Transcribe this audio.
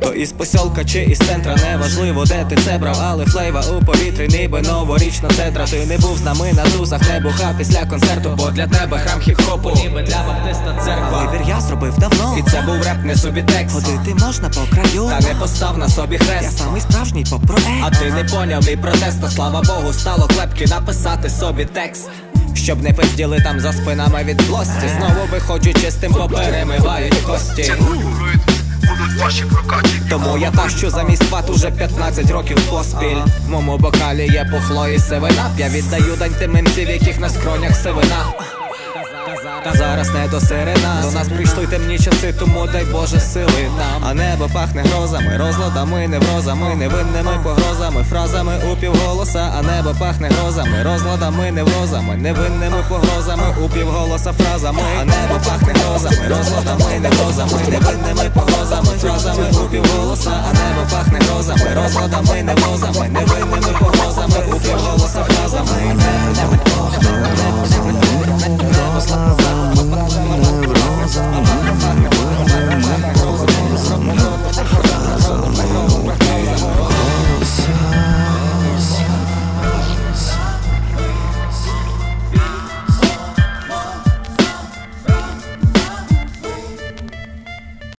То із посілка чи із центра, неважливо, де ти це брав, але флейва у повітрі, ніби новорічна цедра. Ти не був з нами на тузах, не бухав після концерту, бо для тебе храм хіп-хопу, ніби для баптиста церква. Вибір я зробив давно. І це був реп, не собі текст. Ходити можна по краю. Та не постав на собі Я хрест. самий справжній попроект. А ти не поняв мій протест, то слава Богу, стало клепки написати собі текст. Щоб не пизділи там за спинами від злості. Знову виходжу чистим, бо перемивають кості. Будуть ваші прокачені Тому я тащу замість ват уже 15 років поспіль. В моєму бокалі є пухло і сивина. Я віддаю дань тим мемців, яких на скронях сивина. Та зараз не до сирена До нас прийшли темні часи, тому дай Боже сили нам. А небо пахне грозами, розладами, неврозами, невинними погрозами, фразами у півголоса, а небо пахне грозами, розладами, неврозами, невинними погрозами, у півголоса фразами, а небо пахне грозами, розладами, неврозами, невинними погрозами, фразами у півголоса, а небо пахне грозами, розладами, неврозами, невинними погрозами,